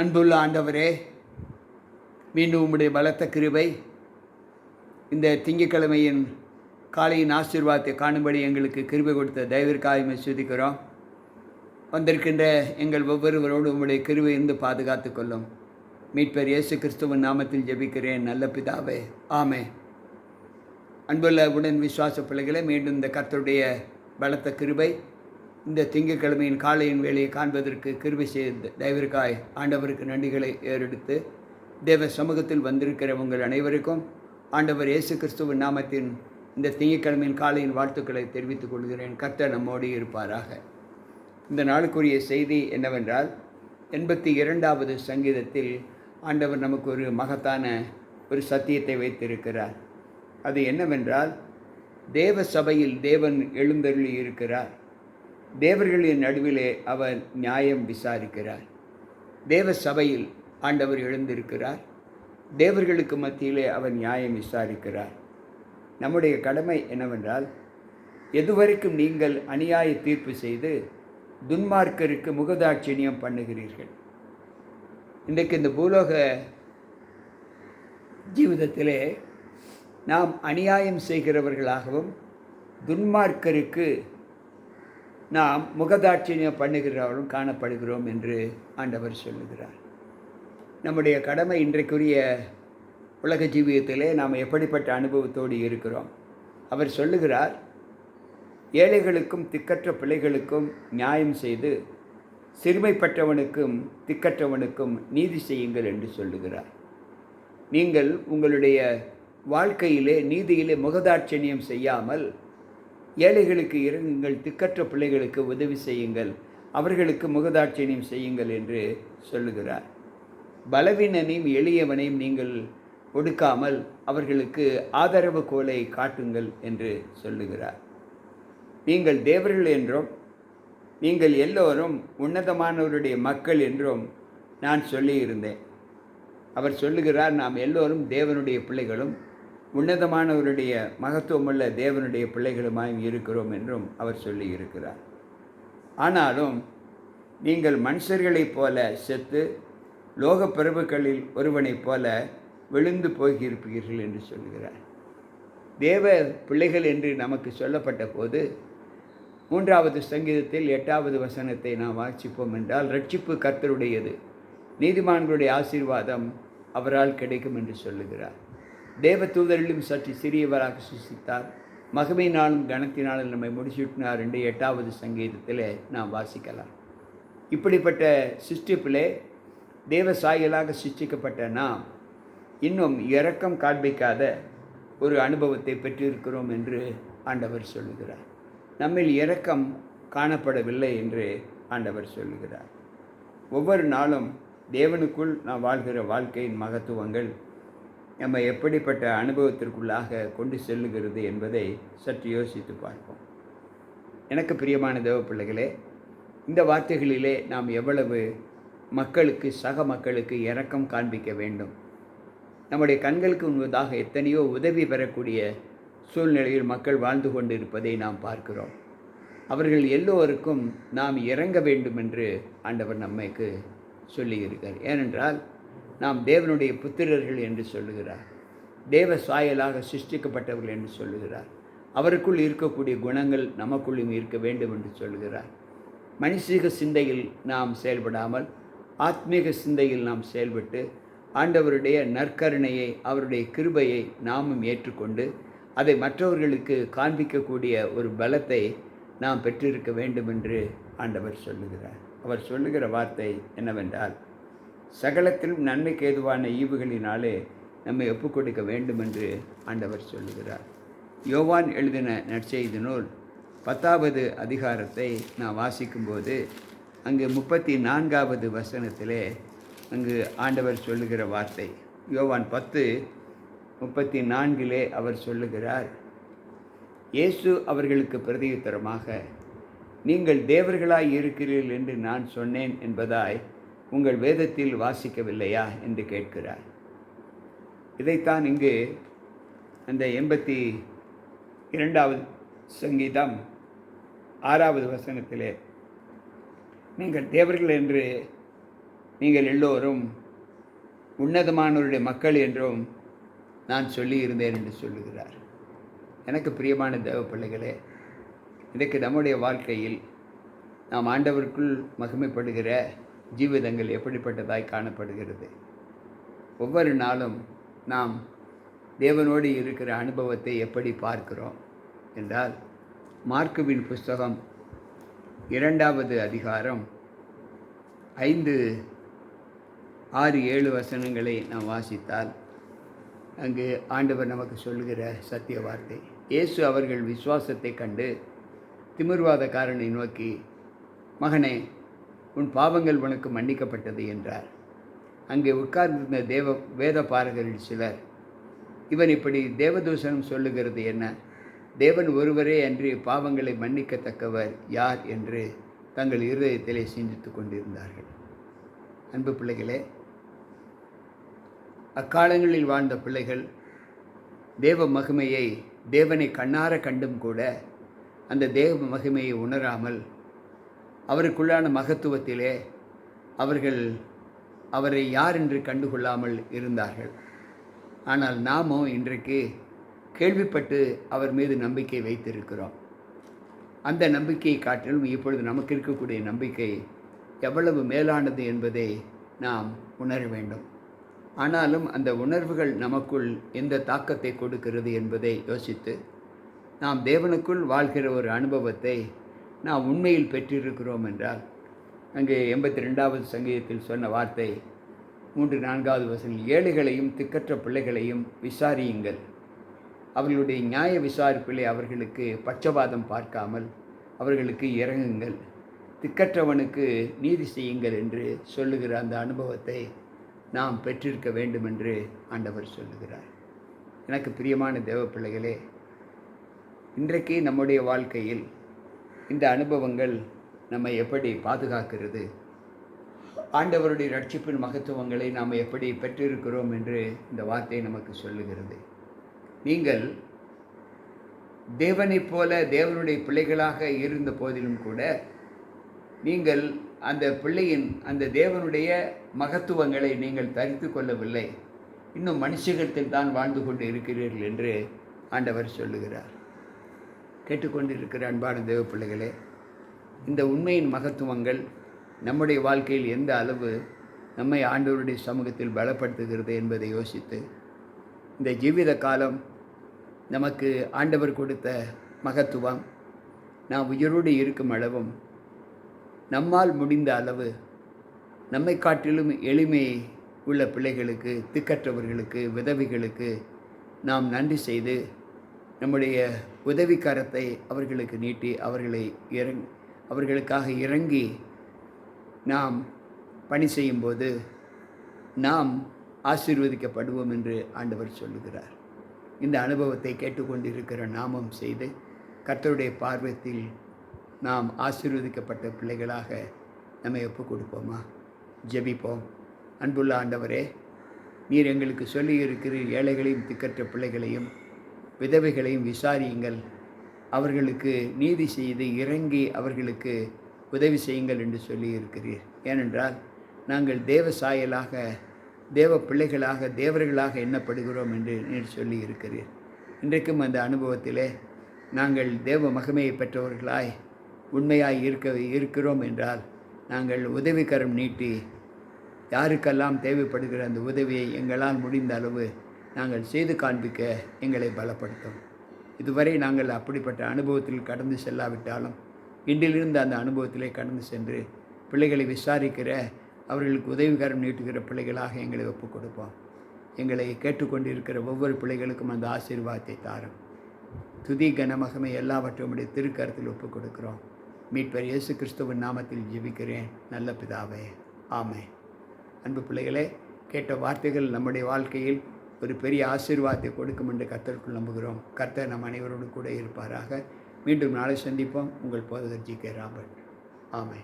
அன்புள்ள ஆண்டவரே மீண்டும் உம்முடைய பலத்த கிருபை இந்த திங்கட்கிழமையின் காலையின் ஆசீர்வாதத்தை காணும்படி எங்களுக்கு கிருபை கொடுத்த தயவிற்காக சுதிக்கிறோம் வந்திருக்கின்ற எங்கள் ஒவ்வொருவரோடு உம்முடைய கிருவை இருந்து பாதுகாத்து கொள்ளும். மீட்பர் இயேசு கிறிஸ்துவின் நாமத்தில் ஜெபிக்கிறேன் நல்ல பிதாவே. ஆமே அன்புள்ள உடன் விசுவாச பிள்ளைகளை மீண்டும் இந்த கர்த்தருடைய பலத்த கிருபை இந்த திங்கட்கிழமையின் காலையின் வேலையை காண்பதற்கு கிருபி செய்த தயவிற்காய் ஆண்டவருக்கு நன்றிகளை ஏறெடுத்து தேவ சமூகத்தில் வந்திருக்கிற உங்கள் அனைவருக்கும் ஆண்டவர் இயேசு கிறிஸ்துவின் நாமத்தின் இந்த திங்கட்கிழமையின் காலையின் வாழ்த்துக்களை தெரிவித்துக் கொள்கிறேன். கர்த்தர் நம்மோடு இருப்பாராக. இந்த நாளுக்குரிய செய்தி என்னவென்றால் எண்பத்தி இரண்டாவது சங்கீதத்தில் ஆண்டவர் நமக்கு ஒரு மகத்தான ஒரு சத்தியத்தை வைத்திருக்கிறார். அது என்னவென்றால் தேவ சபையில் தேவன் எழுந்தருளி இருக்கிறார் தேவர்களின் நடுவிலே அவர் நியாயம் விசாரிக்கிறார். தேவ சபையில் ஆண்டவர் எழுந்திருக்கிறார். தேவர்களுக்கு மத்தியிலே அவர் நியாயம் விசாரிக்கிறார். நம்முடைய கடமை என்னவென்றால் எதுவரைக்கும் நீங்கள் அநியாய தீர்ப்பு செய்து துன்மார்க்கருக்கு முகதாட்சிணியம் பண்ணுகிறீர்கள். இன்றைக்கு இந்த பூலோக ஜீவிதத்திலே நாம் அநியாயம் செய்கிறவர்களாகவும் துன்மார்க்கருக்கு நாம் முகதாட்சியம் பண்ணுகிறவர்களும் காணப்படுகிறோம் என்று ஆண்டவர் சொல்லுகிறார். நம்முடைய கடமை இன்றைக்குரிய உலக ஜீவியத்திலே நாம் எப்படிப்பட்ட அனுபவத்தோடு இருக்கிறோம்? அவர் சொல்லுகிறார் ஏழைகளுக்கும் திக்கற்ற பிள்ளைகளுக்கும் நியாயம் செய்து சிறுமைப்பட்டவனுக்கும் திக்கற்றவனுக்கும் நீதி செய்யுங்கள் என்று சொல்லுகிறார். நீங்கள் உங்களுடைய வாழ்க்கையிலே நீதியிலே முகதாட்சணியம் செய்யாமல் ஏழைகளுக்கு இறங்குங்கள் திக்கற்ற பிள்ளைகளுக்கு உதவி செய்யுங்கள் அவர்களுக்கு முகதாட்சியம் செய்யுங்கள் என்று சொல்லுகிறார். பலவீனனையும் எளியவனையும் நீங்கள் ஒடுக்காமல் அவர்களுக்கு ஆதரவு கோலை காட்டுங்கள் என்று சொல்லுகிறார். நீங்கள் தேவர்கள் என்றும் நீங்கள் எல்லோரும் உன்னதமானவருடைய மக்கள் என்றும் நான் சொல்லியிருந்தேன். அவர் சொல்லுகிறார் நாம் எல்லோரும் தேவனுடைய பிள்ளைகளும் உன்னதமானவருடைய மகத்துவமுள்ள தேவனுடைய பிள்ளைகளுமாய் இருக்கிறோம் என்றும் அவர் சொல்லியிருக்கிறார். ஆனாலும் நீங்கள் மனுஷர்களைப் போல செத்து லோக பிரபுக்களில் ஒருவனைப் போல விழுந்து போகியிருப்பீர்கள் என்று சொல்லுகிறார் தேவ பிள்ளைகள் என்று நமக்கு சொல்லப்பட்ட போது மூன்றாவது சங்கீதத்தில் எட்டாவது வசனத்தை நாம் வாசிப்போம் என்றால் ரட்சிப்பு கர்த்தருடையது நீதிமான்களுடைய ஆசீர்வாதம் அவரால் கிடைக்கும் என்று சொல்லுகிறார். தேவ தூதரிலும் சற்று சிறியவராக சுசித்தார். மகமையினாலும் கனத்தினாலும் நம்மை முடிச்சுட்டினார் என்று எட்டாவது சங்கீதத்தில் நாம் வாசிக்கலாம். இப்படிப்பட்ட சிருஷ்டிப்பிலே தேவ சாயலாக சிருஷ்டிக்கப்பட்ட நாம் இன்னும் இரக்கம் காண்பிக்காத ஒரு அனுபவத்தை பெற்றிருக்கிறோம் என்று ஆண்டவர் சொல்லுகிறார். நம்மில் இரக்கம் காணப்படவில்லை என்று ஆண்டவர் சொல்லுகிறார். ஒவ்வொரு நாளும் தேவனுக்குள் நாம் வாழ்கிற வாழ்க்கையின் மகத்துவங்கள் நம்ம எப்படிப்பட்ட அனுபவத்திற்குள்ளாக கொண்டு செல்லுகிறது என்பதை சற்று யோசித்து பார்ப்போம். எனக்கு பிரியமான தேவ பிள்ளைகளே இந்த வார்த்தைகளிலே நாம் எவ்வளவு மக்களுக்கு சக மக்களுக்கு இரக்கம் காண்பிக்க வேண்டும். நம்முடைய கண்களுக்கு முன்பதாக எத்தனையோ உதவி பெறக்கூடிய சூழ்நிலையில் மக்கள் வாழ்ந்து கொண்டு இருப்பதை நாம் பார்க்கிறோம். அவர்கள் எல்லோருக்கும் நாம் இறங்க வேண்டும் என்று ஆண்டவர் நம்மைக்கு சொல்லியிருக்கார் ஏனென்றால் நாம் தேவனுடைய புத்திரர்கள் என்று சொல்லுகிறார். தேவ சாயலாக சிருஷ்டிக்கப்பட்டவர்கள் என்று சொல்லுகிறார். அவருக்குள் இருக்கக்கூடிய குணங்கள் நமக்குள்ளும் இருக்க வேண்டும் என்று சொல்லுகிறார். மனுஷீக சிந்தையில் நாம் செயல்படாமல் ஆத்மீக சிந்தையில் நாம் செயல்பட்டு ஆண்டவருடைய நற்கருணையை அவருடைய கிருபையை நாமும் ஏற்றுக்கொண்டு அதை மற்றவர்களுக்கு காண்பிக்கக்கூடிய ஒரு பலத்தை நாம் பெற்றிருக்க வேண்டும் என்று ஆண்டவர் சொல்லுகிறார். அவர் சொல்லுகிற வார்த்தை என்னவென்றால் சகலத்திலும் நன்மைக்கு ஏதுவான ஈவுகளினாலே நம்மை ஒப்புக் கொடுக்க வேண்டும் என்று ஆண்டவர் சொல்லுகிறார். யோவான் எழுதின நற்செய்தி நூல் பத்தாவது அதிகாரத்தை நான் வாசிக்கும்போது அங்கு முப்பத்தி நான்காவது வசனத்திலே அங்கு ஆண்டவர் சொல்லுகிற வார்த்தை. யோவான் பத்து முப்பத்தி நான்கிலே அவர் சொல்லுகிறார் இயேசு அவர்களுக்கு பிரதியுத்தரமாக நீங்கள் தேவர்களாய் இருக்கிறீர்கள் என்று நான் சொன்னேன் என்பதாய் உங்கள் வேதத்தில் வாசிக்கவில்லையா என்று கேட்கிறார். இதைத்தான் இங்கு அந்த எண்பத்தி இரண்டாவது சங்கீதம் ஆறாவது வசனத்திலே நீங்கள் தேவர்கள் என்று நீங்கள் எல்லோரும் உன்னதமானவருடைய மக்கள் என்றும் நான் சொல்லியிருந்தேன் என்று சொல்லுகிறார். எனக்கு பிரியமான தேவ பிள்ளைகளே இன்றைக்கு நம்முடைய வாழ்க்கையில் நாம் ஆண்டவருக்குள் மகிமைப்படுகிற ஜீவிதங்கள் எப்படிப்பட்டதாய் காணப்படுகிறது? ஒவ்வொரு நாளும் நாம் தேவனோடு இருக்கிற அனுபவத்தை எப்படி பார்க்கிறோம்? என்றால் மார்க்குவின் புஸ்தகம் இரண்டாவது அதிகாரம் ஐந்து ஆறு ஏழு வசனங்களை நாம் வாசித்தால் அங்கு ஆண்டவர் நமக்கு சொல்லுகிற சத்திய வார்த்தை இயேசு அவர்கள் விசுவாசத்தை கண்டு திமிர்வாதக்காரனை நோக்கி மகனே உன் பாவங்கள் உனக்கு மன்னிக்கப்பட்டது என்றார். அங்கே உட்கார்ந்திருந்த தேவ வேத பாரகரில் சிலர் இவன் இப்படி தேவதூஷணம் சொல்லுகிறது என்ன? தேவன் ஒருவரே அன்றி பாவங்களை மன்னிக்கத்தக்கவர் யார்? என்று தங்கள் இருதயத்திலே சிந்தித்து கொண்டிருந்தார்கள். அன்பு பிள்ளைகளே அக்காலங்களில் வாழ்ந்த பிள்ளைகள் தேவ மகிமையை தேவனை கண்ணார கண்டும் கூட அந்த தேவ மகிமையை உணராமல் அவருக்குள்ளான மகத்துவத்திலே அவர்கள் அவரை யார் என்று கண்டுகொள்ளாமல் இருந்தார்கள். ஆனால் நாமும் இன்றைக்கு கேள்விப்பட்டு அவர் மீது நம்பிக்கை வைத்திருக்கிறோம். அந்த நம்பிக்கையை காட்டிலும் இப்பொழுது நமக்கு இருக்கக்கூடிய நம்பிக்கை எவ்வளவு மேலானது என்பதை நாம் உணர வேண்டும். ஆனாலும் அந்த உணர்வுகள் நமக்குள் எந்த தாக்கத்தை கொடுக்கிறது என்பதை யோசித்து நாம் தேவனுக்குள் வாழ்கிற ஒரு அனுபவத்தை நாம் உண்மையில் பெற்றிருக்கிறோம் என்றால் அங்கே எண்பத்தி ரெண்டாவது சங்கீதத்தில் சொன்ன வார்த்தை மூன்று நான்காவது வசனில் ஏழைகளையும் திக்கற்ற பிள்ளைகளையும் விசாரியுங்கள். அவர்களுடைய நியாய விசாரிப்பிலே அவர்களுக்கு பட்சபாதம் பார்க்காமல் அவர்களுக்கு இறங்குங்கள். திக்கற்றவனுக்கு நீதி செய்யுங்கள் என்று சொல்லுகிற அந்த அனுபவத்தை நாம் பெற்றிருக்க வேண்டும் என்று ஆண்டவர் சொல்லுகிறார். எனக்கு பிரியமான தேவ பிள்ளைகளே இன்றைக்கு நம்முடைய வாழ்க்கையில் இந்த அனுபவங்கள் நம்மை எப்படி பாதுகாக்கிறது? ஆண்டவருடைய ரட்சிப்பின் மகத்துவங்களை நாம் எப்படி பெற்றிருக்கிறோம் என்று இந்த வார்த்தை நமக்கு சொல்லுகிறது. நீங்கள் தேவனைப் போல தேவனுடைய பிள்ளைகளாக இருந்த போதிலும் கூட நீங்கள் அந்த பிள்ளையின் அந்த தேவனுடைய மகத்துவங்களை நீங்கள் தரித்து கொள்ளவில்லை. இன்னும் மனுஷகத்தில் தான் வாழ்ந்து கொண்டு இருக்கிறீர்கள் என்று ஆண்டவர் சொல்லுகிறார். கேட்டுக்கொண்டிருக்கிற அன்பான தேவ பிள்ளைகளே இந்த உண்மையின் மகத்துவங்கள் நம்முடைய வாழ்க்கையில் எந்த அளவு நம்மை ஆண்டவருடைய சமூகத்தில் பலப்படுத்துகிறது என்பதை யோசித்து இந்த ஜீவித காலம் நமக்கு ஆண்டவர் கொடுத்த மகத்துவம் நாம் உயிரோடு இருக்கும் அளவும் நம்மால் முடிந்த அளவு நம்மை காட்டிலும் எளிமை உள்ள பிள்ளைகளுக்கு திக்கற்றவர்களுக்கு விதவிகளுக்கு நாம் நன்றி செய்து நம்முடைய உதவிக்கரத்தை அவர்களுக்கு நீட்டி அவர்களை இறங் அவர்களுக்காக இறங்கி நாம் பணி செய்யும்போது நாம் ஆசீர்வதிக்கப்படுவோம் என்று ஆண்டவர் சொல்லுகிறார். இந்த அனுபவத்தை கேட்டுக்கொண்டிருக்கிற நாமம் செய்து கர்த்தருடைய பார்வத்தில் நாம் ஆசீர்வதிக்கப்பட்ட பிள்ளைகளாக நம்மை ஒப்புக் கொடுப்போமா ஜபிப்போம். அன்புள்ள ஆண்டவரே நீர் எங்களுக்கு சொல்லி இருக்கிற ஏழைகளையும் திக்கற்ற பிள்ளைகளையும் விதவைகளையும் விசாரியுங்கள். அவர்களுக்கு நீதி செய்து இறங்கி அவர்களுக்கு உதவி செய்யுங்கள் என்று சொல்லியிருக்கிறீர். ஏனென்றால் நாங்கள் தேவ சாயலாக தேவ பிள்ளைகளாக தேவர்களாக எண்ணப்படுகிறோம் என்று நீர் சொல்லி இன்றைக்கும் அந்த அனுபவத்திலே நாங்கள் தேவ மகிமையை பெற்றவர்களாய் உண்மையாய் இருக்க இருக்கிறோம் என்றால் நாங்கள் உதவிக்கரம் நீட்டி யாருக்கெல்லாம் தேவைப்படுகிற அந்த உதவியை எங்களால் முடிந்த அளவு நாங்கள் செய்து காண்பிக்க எங்களை பலப்படுத்தும். இதுவரை நாங்கள் அப்படிப்பட்ட அனுபவத்தில் கடந்து செல்லாவிட்டாலும் இன்றிலிருந்து அந்த அனுபவத்திலே கடந்து சென்று பிள்ளைகளை விசாரிக்கிற அவர்களுக்கு உதவிகரம் நீட்டுகிற பிள்ளைகளாக எங்களை ஒப்புக் கொடுப்போம். எங்களை கேட்டுக்கொண்டிருக்கிற ஒவ்வொரு பிள்ளைகளுக்கும் அந்த ஆசீர்வாதத்தை தாரும். துதி கனமகமை எல்லாவற்றையும் உடைய திருக்கரத்தில் ஒப்புக் கொடுக்கிறோம். மீட்பர் இயேசு கிறிஸ்துவின் நாமத்தில் ஜெபிக்கிறேன். நல்ல பிதாவே. ஆமே அன்பு பிள்ளைகளே கேட்ட வார்த்தைகள் நம்முடைய வாழ்க்கையில் ஒரு பெரிய ஆசீர்வாதத்தை கொடுக்கும் என்று கர்த்தருக்குள் நம்புகிறோம். கர்த்தர் நம் அனைவரோடு கூட இருப்பாராக. மீண்டும் நாளை சந்திப்போம். உங்கள் போதகர் ஜி கே ராபர்ட். ஆமை